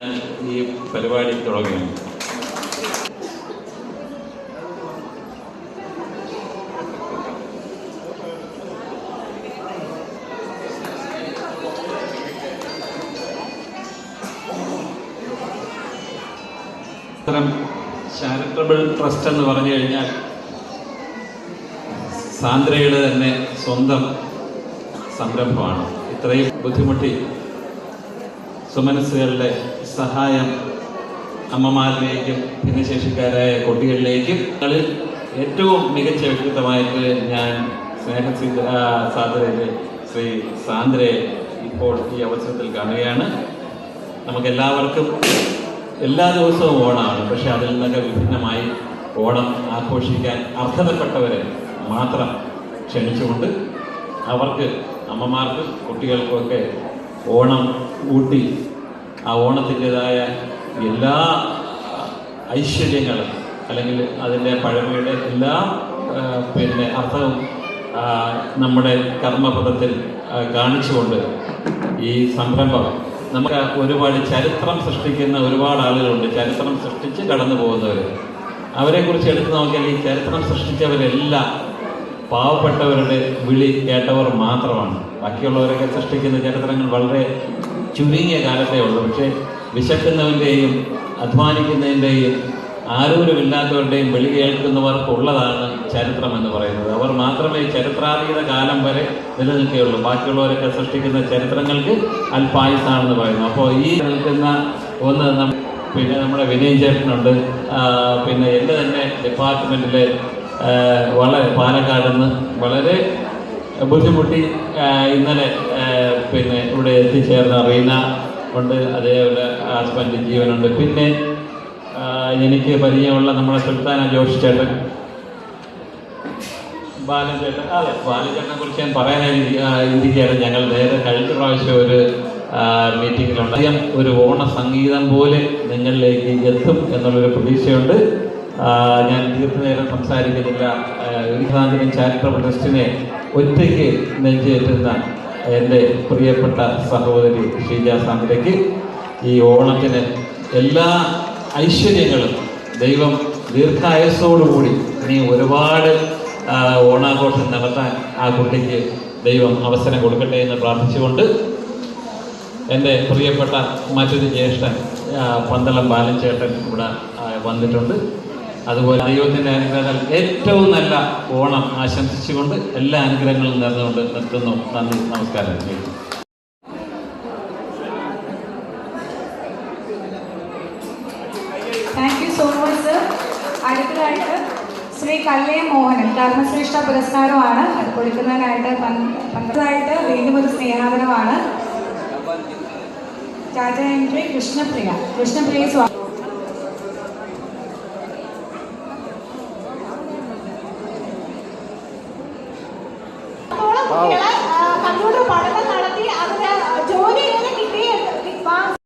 ഈ പരിപാടി ഇത്തരം ചാരിറ്റബിൾ ട്രസ്റ്റ് എന്ന് പറഞ്ഞു കഴിഞ്ഞാൽ സാന്ദ്രയുടെ തന്നെ സ്വന്തം സംരംഭമാണ്. ഇത്രയും ബുദ്ധിമുട്ടി സുമനസ്സുകളുടെ സഹായം അമ്മമാരിലേക്കും ഭിന്നശേഷിക്കാരായ കുട്ടികളിലേക്കും. കളിൽ ഏറ്റവും മികച്ച വ്യക്തിത്വമായിട്ട് ഞാൻ സ്നേഹസിദ്ധ സാന്ദ്രയിലെ ശ്രീ സാന്ദ്രയെ ഇപ്പോൾ ഈ അവസരത്തിൽ കാണുകയാണ്. നമുക്കെല്ലാവർക്കും എല്ലാ ദിവസവും ഓണമാണ്. പക്ഷെ അതിൽ നിന്നൊക്കെ വിഭിന്നമായി ഓണം ആഘോഷിക്കാൻ അർഹതപ്പെട്ടവരെ മാത്രം ക്ഷണിച്ചുകൊണ്ട് അവർക്ക് അമ്മമാർക്ക് കുട്ടികൾക്കൊക്കെ ഓണം ഊട്ടി ആ ഓണത്തിന്റെതായ എല്ലാ ഐശ്വര്യങ്ങളും അല്ലെങ്കിൽ അതിന്റെ പഴമയുടെ എല്ലാ പിന്നെ അർത്ഥവും നമ്മുടെ കർമ്മപദത്തിൽ കാണിച്ചുകൊണ്ട് ഈ സംരംഭം. നമുക്ക് ഒരുപാട് ചരിത്രം സൃഷ്ടിക്കുന്ന ഒരുപാട് ആളുകളുണ്ട്. ചരിത്രം സൃഷ്ടിച്ച് കടന്നു പോകുന്നവർ അവരെക്കുറിച്ച് എടുത്തു നോക്കിയാൽ ഈ ചരിത്രം സൃഷ്ടിച്ചവരെല്ലാം പാവപ്പെട്ടവരുടെ വിളി കേട്ടവർ മാത്രമാണ്. ബാക്കിയുള്ളവരൊക്കെ സൃഷ്ടിക്കുന്ന ചരിത്രങ്ങൾ വളരെ ചുരുങ്ങിയ കാലത്തേ ഉള്ളൂ. പക്ഷേ വിശക്കുന്നവന്റെയും അധ്വാനിക്കുന്നതിന്റെയും ആരോരുമില്ലാത്തവരുടെയും വിളി കേൾക്കുന്നവർക്കുള്ളതാണ് ചരിത്രം എന്ന് പറയുന്നത്. അവർ മാത്രമേ ചരിത്രാതീത കാലം വരെ നിലനിൽക്കുകയുള്ളൂ. ബാക്കിയുള്ളവരൊക്കെ സൃഷ്ടിക്കുന്ന ചരിത്രങ്ങൾക്ക് അല്പായുസാണെന്ന് പറയുന്നു. അപ്പോൾ ഈ നിൽക്കുന്ന ഒന്ന് പിന്നെ നമ്മുടെ വിനയ് ചേട്ടനുണ്ട്. പിന്നെ എന്റെ തന്നെ ഡിപ്പാർട്ട്മെന്റിലെ വളരെ പാലക്കാട് നിന്ന് വളരെ ബുദ്ധിമുട്ടി ഇന്നലെ പിന്നെ ഇവിടെ എത്തിച്ചേർന്ന റീന ഉണ്ട് അതേപോലെ ഹസ്ബൻഡ് ജീവനുണ്ട്. പിന്നെ എനിക്ക് പരിചയമുള്ള നമ്മുടെ സുൽത്താന ജോഷി ചേട്ടൻ. ബാലചേട്ടൻ അതെ ബാലചേട്ടനെ കുറിച്ച് ഞാൻ പറയാനായി ഇന്ത്യക്കാണ് ഞങ്ങൾ നേരെ കഴിഞ്ഞ പ്രാവശ്യം ഒരു മീറ്റിങ്ങിലുണ്ട് അദ്ദേഹം ഒരു ഓണ സംഗീതം പോലെ നിങ്ങളിലേക്ക് എത്തും എന്നുള്ളൊരു പ്രതീക്ഷയുണ്ട്. ഞാൻ ദീർഘനേരം സംസാരിക്കുന്നില്ല. ഗാന്ധിനും ചാരിറ്റബിൾ ട്രസ്റ്റിനെ ഒറ്റയ്ക്ക് നെഞ്ചേറ്റുന്ന എന്റെ പ്രിയപ്പെട്ട സഹോദരി ഷീജ സാന്ദ്രയ്ക്ക് ഈ ഓണത്തിന് എല്ലാ ഐശ്വര്യങ്ങളും ദൈവം ദീർഘായുസോടുകൂടി ഇനി ഒരുപാട് ഓണാഘോഷം നടത്താൻ ആ കുട്ടിക്ക് ദൈവം അവസരം കൊടുക്കട്ടെ എന്ന് പ്രാർത്ഥിച്ചുകൊണ്ട് എന്റെ പ്രിയപ്പെട്ട മറ്റൊരു ജ്യേഷ്ഠൻ പന്തളം ബാലൻ ചേട്ടൻ ഇവിടെ വന്നിട്ടുണ്ട്. അതുപോലെ ദൈവത്തിന്റെ അനുഗ്രഹങ്ങൾ ഏറ്റവും നല്ല ഓണം ആശംസിച്ചുകൊണ്ട് എല്ലാ അനുഗ്രഹങ്ങളും നേർന്നുകൊണ്ട് നിർത്തുന്നു. നന്ദി നമസ്കാരം. So much sir Shri Kallaya Mohanan ധർമ്മശ്രേഷ്ഠ പുരസ്കാരമാണ് കൊടുക്കുന്നതിനായിട്ട് പന്ത്രണ്ടായിട്ട് വീണ്ടും ഒരു സ്നേഹാദരമാണ്. രാജ കൃഷ്ണപ്രിയ കൃഷ്ണപ്രിയ സ്വാമി കമ്പ്യൂട്ടർ പഠനം